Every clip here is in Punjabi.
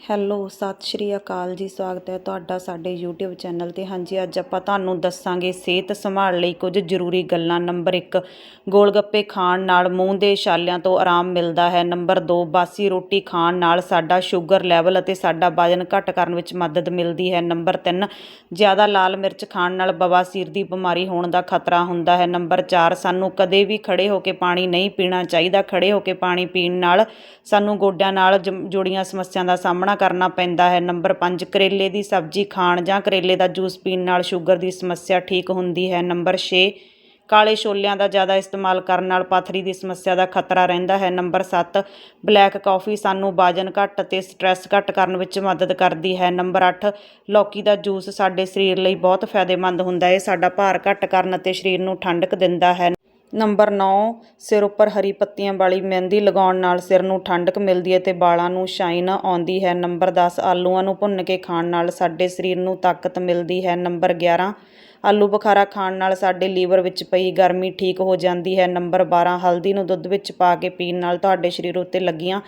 ਹੈਲੋ, ਸਤਿ ਸ਼੍ਰੀ ਅਕਾਲ ਜੀ, ਸਵਾਗਤ ਹੈ ਤੁਹਾਡਾ ਸਾਡੇ YouTube ਚੈਨਲ ਤੇ। ਹਾਂਜੀ, ਅੱਜ ਆਪਾਂ ਤੁਹਾਨੂੰ ਦੱਸਾਂਗੇ ਸਿਹਤ ਸੰਭਾਲ ਲਈ ਕੁਝ ਜ਼ਰੂਰੀ ਗੱਲਾਂ। ਨੰਬਰ 1 ਗੋਲਗੱਪੇ ਖਾਣ ਨਾਲ ਮੂੰਹ ਦੇ ਛਾਲਿਆਂ ਤੋਂ ਆਰਾਮ ਮਿਲਦਾ ਹੈ। ਨੰਬਰ 2 ਬਾਸੀ ਰੋਟੀ ਖਾਣ ਨਾਲ ਸਾਡਾ ਸ਼ੂਗਰ ਲੈਵਲ ਅਤੇ ਸਾਡਾ ਵਜ਼ਨ ਘੱਟ ਕਰਨ ਵਿੱਚ ਮਦਦ ਮਿਲਦੀ ਹੈ। ਨੰਬਰ 3 ਜ਼ਿਆਦਾ ਲਾਲ ਮਿਰਚ ਖਾਣ ਨਾਲ ਬਵਾਸੀਰ ਦੀ ਬਿਮਾਰੀ ਹੋਣ ਦਾ ਖਤਰਾ ਹੁੰਦਾ ਹੈ। ਨੰਬਰ 4 ਸਾਨੂੰ ਕਦੇ ਵੀ ਖੜੇ ਹੋ ਕੇ ਪਾਣੀ ਨਹੀਂ ਪੀਣਾ ਚਾਹੀਦਾ। ਖੜੇ ਹੋ ਕੇ ਪਾਣੀ ਪੀਣ ਨਾਲ ਸਾਨੂੰ ਗੋਡਿਆਂ ਨਾਲ ਜਮ- ਜੁੜੀਆਂ ਸਮੱਸਿਆ ਦਾ ਸਾਹਮਣਾ ਕਰਨਾ ਪੈਂਦਾ ਹੈ। ਨੰਬਰ 5 ਕਰੇਲੇ ਦੀ ਸਬਜ਼ੀ ਖਾਣ ਜਾਂ ਕਰੇਲੇ ਦਾ ਜੂਸ ਪੀਣ ਨਾਲ ਸ਼ੂਗਰ ਦੀ ਸਮੱਸਿਆ ਠੀਕ ਹੁੰਦੀ ਹੈ। ਨੰਬਰ 6 ਕਾਲੇ ਛੋਲਿਆਂ ਦਾ ਜ਼ਿਆਦਾ ਇਸਤੇਮਾਲ ਕਰਨ ਨਾਲ ਪਥਰੀ ਦੀ ਸਮੱਸਿਆ ਦਾ ਖਤਰਾ ਰਹਿੰਦਾ ਹੈ। ਨੰਬਰ 7 ਬਲੈਕ ਕਾਫੀ ਸਾਨੂੰ ਵਜਨ ਘੱਟ ਅਤੇ ਸਟ੍ਰੈਸ ਘੱਟ ਕਰਨ ਵਿੱਚ ਮਦਦ ਕਰਦੀ ਹੈ। ਨੰਬਰ 8 ਲੌਕੀ ਦਾ ਜੂਸ ਸਾਡੇ ਸਰੀਰ ਲਈ ਬਹੁਤ ਫਾਇਦੇਮੰਦ ਹੁੰਦਾ ਹੈ। ਸਾਡਾ ਭਾਰ ਘੱਟ ਕਰਨ ਅਤੇ ਸਰੀਰ ਨੂੰ ਠੰਡਕ ਦਿੰਦਾ ਹੈ। ਨੰਬਰ 9 ਸਿਰ ਉੱਪਰ ਹਰੀ ਪੱਤੀਆਂ ਵਾਲੀ ਮਹਿੰਦੀ ਲਗਾਉਣ ਨਾਲ ਸਿਰ ਨੂੰ ਠੰਡਕ ਮਿਲਦੀ ਹੈ ਅਤੇ ਵਾਲਾਂ ਨੂੰ ਸ਼ਾਈਨ ਆਉਂਦੀ ਹੈ। ਨੰਬਰ ਦਸ, ਆਲੂਆਂ ਨੂੰ ਭੁੰਨ ਕੇ ਖਾਣ ਨਾਲ ਸਾਡੇ ਸਰੀਰ ਨੂੰ ਤਾਕਤ ਮਿਲਦੀ ਹੈ। ਨੰਬਰ 11 ਆਲੂ ਬੁਖਾਰਾ ਖਾਣ ਨਾਲ ਸਾਡੇ ਲੀਵਰ ਵਿੱਚ ਪਈ ਗਰਮੀ ਠੀਕ ਹੋ ਜਾਂਦੀ ਹੈ। ਨੰਬਰ 12 ਹਲਦੀ ਨੂੰ ਦੁੱਧ ਵਿੱਚ ਪਾ ਕੇ ਪੀਣ ਨਾਲ ਤੁਹਾਡੇ ਸਰੀਰ ਉੱਤੇ ਲੱਗੀਆਂ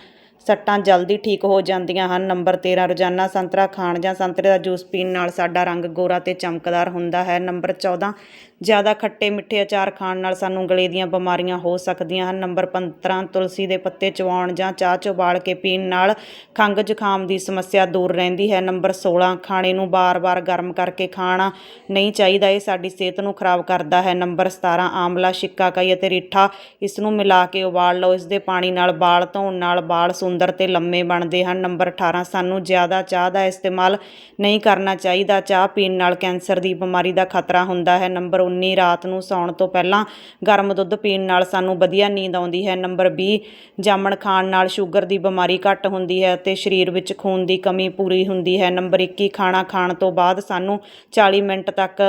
ਸੱਟਾਂ ਜਲਦੀ ਠੀਕ ਹੋ ਜਾਂਦੀਆਂ ਹਨ। ਨੰਬਰ 13 ਰੋਜ਼ਾਨਾ ਸੰਤਰਾ ਖਾਣ ਜਾਂ ਸੰਤਰੇ ਦਾ ਜੂਸ ਪੀਣ ਨਾਲ ਸਾਡਾ ਰੰਗ ਗੋਰਾ ਤੇ ਚਮਕਦਾਰ ਹੁੰਦਾ ਹੈ। ਨੰਬਰ 14 ਜ਼ਿਆਦਾ ਖੱਟੇ ਮਿੱਠੇ ਅਚਾਰ ਖਾਣ ਨਾਲ ਸਾਨੂੰ ਗਲੇ ਦੀਆਂ ਬਿਮਾਰੀਆਂ ਹੋ ਸਕਦੀਆਂ ਹਨ। ਨੰਬਰ 15 ਤੁਲਸੀ ਦੇ ਪੱਤੇ ਚਵਾਉਣ ਜਾਂ ਚਾਹ 'ਚ ਉਬਾਲ ਕੇ ਪੀਣ ਨਾਲ ਖੰਘ ਜ਼ੁਕਾਮ ਦੀ ਸਮੱਸਿਆ ਦੂਰ ਰਹਿੰਦੀ ਹੈ। ਨੰਬਰ 16 ਖਾਣੇ ਨੂੰ ਬਾਰ-ਬਾਰ ਗਰਮ ਕਰਕੇ ਖਾਣਾ ਨਹੀਂ ਚਾਹੀਦਾ, ਇਹ ਸਾਡੀ ਸਿਹਤ ਨੂੰ ਖਰਾਬ ਕਰਦਾ ਹੈ। ਨੰਬਰ 17 ਆਮਲਾ ਸ਼ਿਕਾਕਾਈ ਅਤੇ ਰੀਠਾ, ਇਸ ਨੂੰ ਮਿਲਾ ਕੇ ਉਬਾਲ ਲਓ। ਇਸ ਦੇ ਪਾਣੀ ਨਾਲ ਵਾਲ ਧੋਣ ਨਾਲ ਵਾਲ ਸੁੰਦਰ ਤੇ ਲੰਮੇ ਬਣਦੇ ਹਨ। ਨੰਬਰ 18 ਸਾਨੂੰ ਜ਼ਿਆਦਾ ਚਾਹ ਦਾ ਇਸਤੇਮਾਲ ਨਹੀਂ ਕਰਨਾ ਚਾਹੀਦਾ। ਚਾਹ ਪੀਣ ਨਾਲ ਕੈਂਸਰ ਦੀ ਬਿਮਾਰੀ ਦਾ ਖਤਰਾ ਹੁੰਦਾ ਹੈ। ਨੰਬਰ 19 ਰਾਤ ਨੂੰ ਸੌਣ ਤੋਂ ਪਹਿਲਾਂ ਗਰਮ ਦੁੱਧ ਪੀਣ ਨਾਲ ਸਾਨੂੰ ਵਧੀਆ ਨੀਂਦ ਆਉਂਦੀ ਹੈ। ਨੰਬਰ 20 ਜਾਮਣ ਖਾਣ ਨਾਲ ਸ਼ੂਗਰ ਦੀ ਬਿਮਾਰੀ ਘੱਟ ਹੁੰਦੀ ਹੈ ਅਤੇ ਸਰੀਰ ਵਿੱਚ ਖੂਨ ਦੀ ਕਮੀ ਪੂਰੀ ਹੁੰਦੀ ਹੈ। ਨੰਬਰ 21 ਖਾਣਾ ਖਾਣ ਤੋਂ ਬਾਅਦ ਸਾਨੂੰ 40 ਮਿੰਟ ਤੱਕ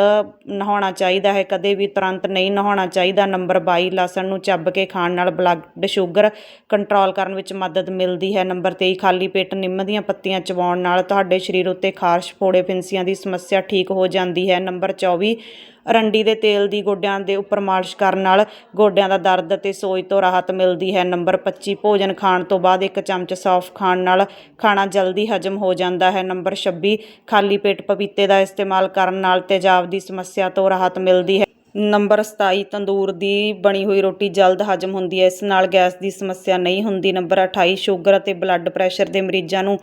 ਨਹਾਉਣਾ ਚਾਹੀਦਾ ਹੈ। ਕਦੇ ਵੀ ਤੁਰੰਤ ਨਹੀਂ ਨਹਾਉਣਾ ਚਾਹੀਦਾ। ਨੰਬਰ 22 ਲਸਣ ਨੂੰ ਚੱਬ ਕੇ ਖਾਣ ਨਾਲ ਬਲੱਡ ਸ਼ੂਗਰ ਕੰਟਰੋਲ ਕਰਨ ਵਿੱਚ ਮਦਦ ਮਿਲ ਮਿਲਦੀ ਹੈ। ਨੰਬਰ 23 ਖਾਲੀ ਪੇਟ ਨਿੰਮ ਦੀਆਂ ਪੱਤੀਆਂ ਚਬਾਉਣ ਨਾਲ ਤੁਹਾਡੇ ਸਰੀਰ ਉੱਤੇ ਖਾਰਸ਼ ਫੋੜੇ ਫਿੰਸੀਆਂ ਦੀ ਸਮੱਸਿਆ ਠੀਕ ਹੋ ਜਾਂਦੀ ਹੈ। ਨੰਬਰ 24 ਅਰੰਡੀ ਦੇ ਤੇਲ ਦੀ ਗੋਡਿਆਂ ਦੇ ਉੱਪਰ ਮਾਲਿਸ਼ ਕਰਨ ਨਾਲ ਗੋਡਿਆਂ ਦਾ ਦਰਦ ਅਤੇ ਸੋਜ ਤੋਂ ਰਾਹਤ ਮਿਲਦੀ ਹੈ। ਨੰਬਰ 25 ਭੋਜਨ ਖਾਣ ਤੋਂ ਬਾਅਦ ਇੱਕ ਚਮਚ ਸੌਫ ਖਾਣ ਨਾਲ ਖਾਣਾ ਜਲਦੀ ਹਜਮ ਹੋ ਜਾਂਦਾ ਹੈ। ਨੰਬਰ 26 ਖਾਲੀ ਪੇਟ ਪਪੀਤੇ ਦਾ ਇਸਤੇਮਾਲ ਕਰਨ ਨਾਲ ਤੇਜ਼ਾਬ ਦੀ ਸਮੱਸਿਆ ਤੋਂ ਰਾਹਤ ਮਿਲਦੀ ਹੈ। ਨੰਬਰ 27 ਤੰਦੂਰ ਦੀ ਬਣੀ ਹੋਈ ਰੋਟੀ ਜਲਦ ਹਜਮ ਹੁੰਦੀ ਹੈ। ਇਸ ਨਾਲ ਗੈਸ ਦੀ ਸਮੱਸਿਆ ਨਹੀਂ ਹੁੰਦੀ। ਨੰਬਰ 28 ਸ਼ੂਗਰ ਅਤੇ ਬਲੱਡ ਪ੍ਰੈਸ਼ਰ ਦੇ ਮਰੀਜ਼ਾਂ ਨੂੰ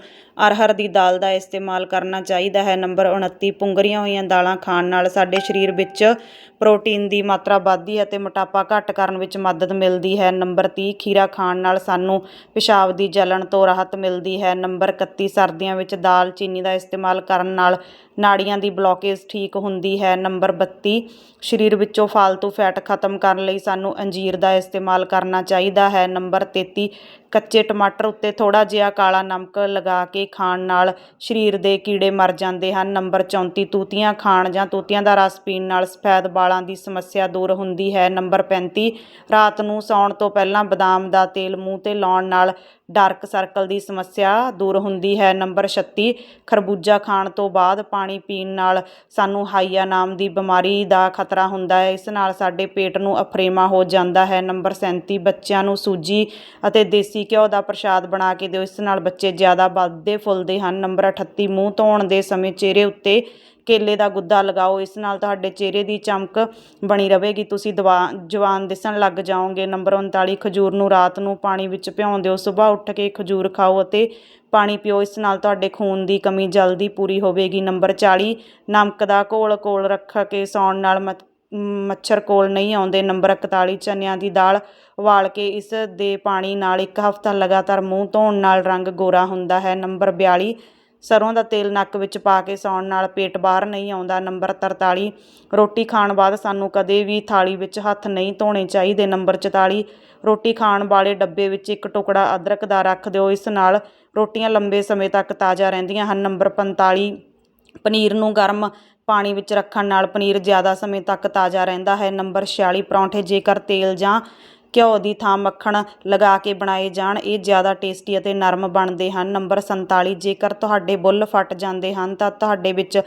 ਅਰਹਰ ਦੀ ਦਾਲ ਦਾ ਇਸਤੇਮਾਲ ਕਰਨਾ ਚਾਹੀਦਾ ਹੈ। ਨੰਬਰ 29 ਪੁੰਗਰੀਆਂ ਹੋਈਆਂ ਦਾਲਾਂ ਖਾਣ ਨਾਲ ਸਾਡੇ ਸਰੀਰ ਵਿੱਚ ਪ੍ਰੋਟੀਨ ਦੀ ਮਾਤਰਾ ਵੱਧਦੀ ਹੈ ਅਤੇ ਮੋਟਾਪਾ ਘੱਟ ਕਰਨ ਵਿੱਚ ਮਦਦ ਮਿਲਦੀ ਹੈ। ਨੰਬਰ 30 ਖੀਰਾ ਖਾਣ ਨਾਲ ਸਾਨੂੰ ਪਿਸ਼ਾਬ ਦੀ ਜਲਣ ਤੋਂ ਰਾਹਤ ਮਿਲਦੀ ਹੈ। ਨੰਬਰ 31 ਸਰਦੀਆਂ ਵਿੱਚ ਦਾਲ ਚੀਨੀ ਦਾ ਇਸਤੇਮਾਲ ਕਰਨ ਨਾਲ ਨਾੜੀਆਂ ਦੀ ਬਲੋਕੇਜ ਠੀਕ ਹੁੰਦੀ ਹੈ। ਨੰਬਰ 32 ਸਰੀਰ ਵਿੱਚੋਂ ਫਾਲਤੂ ਫੈਟ ਖਤਮ ਕਰਨ ਲਈ ਸਾਨੂੰ ਅੰਜੀਰ ਦਾ ਇਸਤੇਮਾਲ ਕਰਨਾ ਚਾਹੀਦਾ ਹੈ। ਨੰਬਰ 33 ਕੱਚੇ ਟਮਾਟਰ ਉੱਤੇ ਥੋੜਾ ਜਿਹਾ ਕਾਲਾ ਨਮਕ ਲਗਾ ਕੇ ਖਾਣ ਨਾਲ ਸਰੀਰ ਦੇ ਕੀੜੇ ਮਰ ਜਾਂਦੇ ਹਨ। ਨੰਬਰ 34 ਤੂਤੀਆਂ ਖਾਣ ਜਾਂ ਤੂਤੀਆਂ ਦਾ ਰਸ ਪੀਣ ਨਾਲ ਸਫੈਦ ਵਾਲਾਂ ਦੀ ਸਮੱਸਿਆ ਦੂਰ ਹੁੰਦੀ ਹੈ। ਨੰਬਰ 35 ਰਾਤ ਨੂੰ ਸੌਣ ਤੋਂ ਪਹਿਲਾਂ ਬਦਾਮ ਦਾ ਤੇਲ ਮੂੰਹ ਤੇ ਲਾਉਣ ਨਾਲ ਡਾਰਕ ਸਰਕਲ ਦੀ ਸਮੱਸਿਆ ਦੂਰ ਹੁੰਦੀ ਹੈ। ਨੰਬਰ 36 ਖਰਬੂਜਾ ਖਾਣ ਤੋਂ ਬਾਅਦ ਪਾਣੀ ਪੀਣ ਨਾਲ ਸਾਨੂੰ ਹਾਈਆ ਨਾਮ ਦੀ ਬਿਮਾਰੀ ਦਾ ਖਤਰਾ ਹੁੰਦਾ ਹੈ। ਇਸ ਨਾਲ ਸਾਡੇ ਪੇਟ ਨੂੰ ਅਫਰੇਮਾ ਹੋ ਜਾਂਦਾ ਹੈ। ਨੰਬਰ 37 ਬੱਚਿਆਂ ਨੂੰ ਸੂਜੀ ਅਤੇ ਦੇਸੀ ਘਿਓ ਦਾ ਪ੍ਰਸ਼ਾਦ ਬਣਾ ਕੇ ਦਿਓ। ਇਸ ਨਾਲ ਬੱਚੇ ਜ਼ਿਆਦਾ ਵੱਧਦੇ ਫੁੱਲਦੇ ਹਨ। ਨੰਬਰ 38 ਮੂੰਹ ਧੋਣ ਦੇ ਸਮੇਂ ਚਿਹਰੇ ਉੱਤੇ ਕੇਲੇ ਦਾ ਗੁੱਦਾ ਲਗਾਓ। ਇਸ ਨਾਲ ਤੁਹਾਡੇ ਚਿਹਰੇ ਦੀ ਚਮਕ ਬਣੀ ਰਹੇਗੀ। ਤੁਸੀਂ ਦਵਾ, ਜਵਾਨ ਦਿਸਣ ਲੱਗ ਜਾਓਗੇ। ਨੰਬਰ 39 ਖਜੂਰ ਨੂੰ ਰਾਤ ਨੂੰ ਪਾਣੀ ਵਿੱਚ ਭਿਉਂ ਦਿਓ ਸਵੇਰ ਉੱਠ ਕੇ ਖਜੂਰ ਖਾਓ ਅਤੇ ਪਾਣੀ ਪੀਓ। ਇਸ ਨਾਲ ਤੁਹਾਡੇ ਖੂਨ ਦੀ ਕਮੀ ਜਲਦੀ ਪੂਰੀ ਹੋਵੇਗੀ। ਨੰਬਰ 40 ਨਮਕ ਦਾ ਘੋਲ ਕੋਲ ਰੱਖ ਕੇ ਸੌਣ ਨਾਲ ਮਤ- ਮੱਛਰ ਕੋਲ ਨਹੀਂ ਆਉਂਦੇ, ਨੰਬਰ 41 ਚਨਿਆਂ ਦੀ ਦਾਲ ਉਬਾਲ ਕੇ ਇਸ ਦੇ ਪਾਣੀ ਨਾਲ ਇੱਕ ਹਫ਼ਤਾ ਲਗਾਤਾਰ ਮੂੰਹ ਧੋਣ ਨਾਲ ਰੰਗ ਗੋਰਾ ਹੁੰਦਾ ਹੈ। ਨੰਬਰ ਬਿਆਲੀ ਸਰ੍ਹੋਂ ਦਾ ਤੇਲ ਨੱਕ ਵਿੱਚ ਪਾ ਕੇ ਸੌਣ ਨਾਲ ਪੇਟ ਬਾਹਰ ਨਹੀਂ ਆਉਂਦਾ। ਨੰਬਰ 43 ਰੋਟੀ ਖਾਣ ਬਾਅਦ ਸਾਨੂੰ ਕਦੇ ਵੀ ਥਾਲੀ ਵਿੱਚ ਹੱਥ ਨਹੀਂ ਧੋਣੇ ਚਾਹੀਦੇ। ਨੰਬਰ 44 ਰੋਟੀ ਖਾਣ ਵਾਲੇ ਡੱਬੇ ਵਿੱਚ ਇੱਕ ਟੁਕੜਾ ਅਦਰਕ ਦਾ ਰੱਖ ਦਿਓ। ਇਸ ਨਾਲ ਰੋਟੀਆਂ ਲੰਬੇ ਸਮੇਂ ਤੱਕ ਤਾਜ਼ਾ ਰਹਿੰਦੀਆਂ ਹਨ। ਨੰਬਰ 45 ਪਨੀਰ ਨੂੰ ਗਰਮ ਪਾਣੀ ਵਿੱਚ ਰੱਖਣ ਨਾਲ ਪਨੀਰ ਜ਼ਿਆਦਾ ਸਮੇਂ ਤੱਕ ਤਾਜ਼ਾ ਰਹਿੰਦਾ ਹੈ। ਨੰਬਰ 46 ਪਰੌਂਠੇ ਜੇਕਰ ਤੇਲ ਜਾਂ ਘਿਓ ਦੀ ਥਾਂ ਮੱਖਣ ਲਗਾ ਕੇ ਬਣਾਏ ਜਾਣ, ਇਹ ਜ਼ਿਆਦਾ ਟੇਸਟੀ ਅਤੇ ਨਰਮ ਬਣਦੇ ਹਨ। ਨੰਬਰ 47 ਜੇਕਰ ਤੁਹਾਡੇ ਬੁੱਲ ਫਟ ਜਾਂਦੇ ਹਨ ਤਾਂ ਤੁਹਾਡੇ ਵਿੱਚ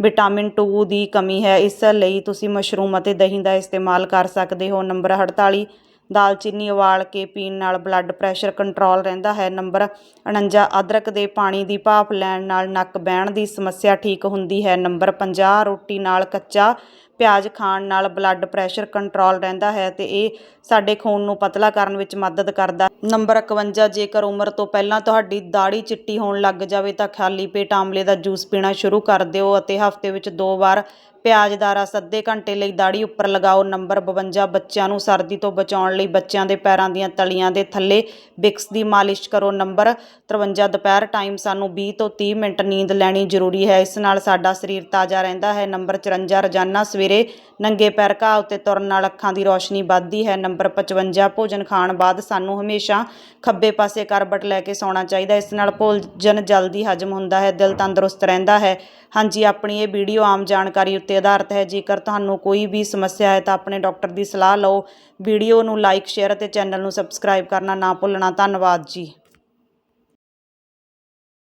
ਵਿਟਾਮਿਨ 2 ਦੀ ਕਮੀ ਹੈ। ਇਸ ਲਈ ਤੁਸੀਂ ਮਸ਼ਰੂਮ ਅਤੇ ਦਹੀਂ ਦਾ ਇਸਤੇਮਾਲ ਕਰ ਸਕਦੇ ਹੋ। ਨੰਬਰ 48 ਦਾਲਚੀਨੀ ਉਬਾਲ ਕੇ ਪੀਣ ਨਾਲ ਬਲੱਡ ਪ੍ਰੈਸ਼ਰ ਕੰਟਰੋਲ ਰਹਿੰਦਾ ਹੈ। ਨੰਬਰ 49 ਅਦਰਕ ਦੇ ਪਾਣੀ ਦੀ ਭਾਫ਼ ਲੈਣ ਨਾਲ ਨੱਕ ਬਹਿਣ ਦੀ ਸਮੱਸਿਆ ਠੀਕ ਹੁੰਦੀ ਹੈ। ਨੰਬਰ 50 ਰੋਟੀ ਨਾਲ ਕੱਚਾ ਪਿਆਜ਼ ਖਾਣ ਨਾਲ ਬਲੱਡ ਪ੍ਰੈਸ਼ਰ ਕੰਟਰੋਲ ਰਹਿੰਦਾ ਹੈ ਅਤੇ ਇਹ ਸਾਡੇ ਖੂਨ ਨੂੰ ਪਤਲਾ ਕਰਨ ਵਿੱਚ ਮਦਦ ਕਰਦਾ ਨੰਬਰ 51 ਜੇਕਰ ਉਮਰ ਤੋਂ ਪਹਿਲਾਂ ਤੁਹਾਡੀ ਦਾੜੀ ਚਿੱਟੀ ਹੋਣ ਲੱਗ ਜਾਵੇ ਤਾਂ ਖਾਲੀ ਪੇਟ ਆਮਲੇ ਦਾ ਜੂਸ ਪੀਣਾ ਸ਼ੁਰੂ ਕਰ ਦਿਓ ਅਤੇ ਹਫ਼ਤੇ ਵਿੱਚ ਦੋ ਵਾਰ ਪਿਆਜ਼ ਦਾ ਰਸ ਅੱਧੇ ਘੰਟੇ ਲਈ ਦਾੜੀ ਉੱਪਰ ਲਗਾਓ। ਨੰਬਰ 52 ਬੱਚਿਆਂ ਨੂੰ ਸਰਦੀ ਤੋਂ ਬਚਾਉਣ ਲਈ ਬੱਚਿਆਂ ਦੇ ਪੈਰਾਂ ਦੀਆਂ ਤਲੀਆਂ ਦੇ ਥੱਲੇ ਬਿਕਸ ਦੀ ਮਾਲਿਸ਼ ਕਰੋ। ਨੰਬਰ 53 ਦੁਪਹਿਰ ਟਾਈਮ ਸਾਨੂੰ 20 ਤੋਂ 30 ਮਿੰਟ ਨੀਂਦ ਲੈਣੀ ਜ਼ਰੂਰੀ ਹੈ। ਇਸ ਨਾਲ ਸਾਡਾ ਸਰੀਰ ਤਾਜ਼ਾ ਰਹਿੰਦਾ ਹੈ। ਨੰਬਰ 54 ਰੋਜ਼ਾਨਾ ਸਵੇਰੇ ਨੰਗੇ ਪੈਰ ਘਾਹ ਉੱਤੇ ਤੁਰਨ ਨਾਲ ਅੱਖਾਂ ਦੀ ਰੌਸ਼ਨੀ ਵੱਧਦੀ ਹੈ। ਨੰਬਰ 55 ਭੋਜਨ ਖਾਣ ਬਾਅਦ ਸਾਨੂੰ ਹਮੇਸ਼ਾ ਖੱਬੇ ਪਾਸੇ ਕਰਬਟ ਲੈ ਕੇ ਸੌਣਾ ਚਾਹੀਦਾ ਇਸ ਨਾਲ ਭੋਜਨ ਜਲਦੀ ਹਜਮ ਹੁੰਦਾ ਹੈ, ਦਿਲ ਤੰਦਰੁਸਤ ਰਹਿੰਦਾ ਹੈ। ਹਾਂਜੀ, ਆਪਣੀ ਇਹ ਵੀਡੀਓ ਆਮ ਜਾਣਕਾਰੀ ਉੱਤੇ ਆਧਾਰਿਤ ਹੈ। ਜੇਕਰ ਤੁਹਾਨੂੰ ਕੋਈ ਵੀ ਸਮੱਸਿਆ ਹੈ ਤਾਂ ਆਪਣੇ ਡਾਕਟਰ ਦੀ ਸਲਾਹ ਲਓ। ਵੀਡੀਓ ਨੂੰ ਲਾਈਕ, ਸ਼ੇਅਰ ਅਤੇ ਚੈਨਲ ਨੂੰ ਸਬਸਕ੍ਰਾਈਬ ਕਰਨਾ ਨਾ ਭੁੱਲਣਾ। ਧੰਨਵਾਦ ਜੀ।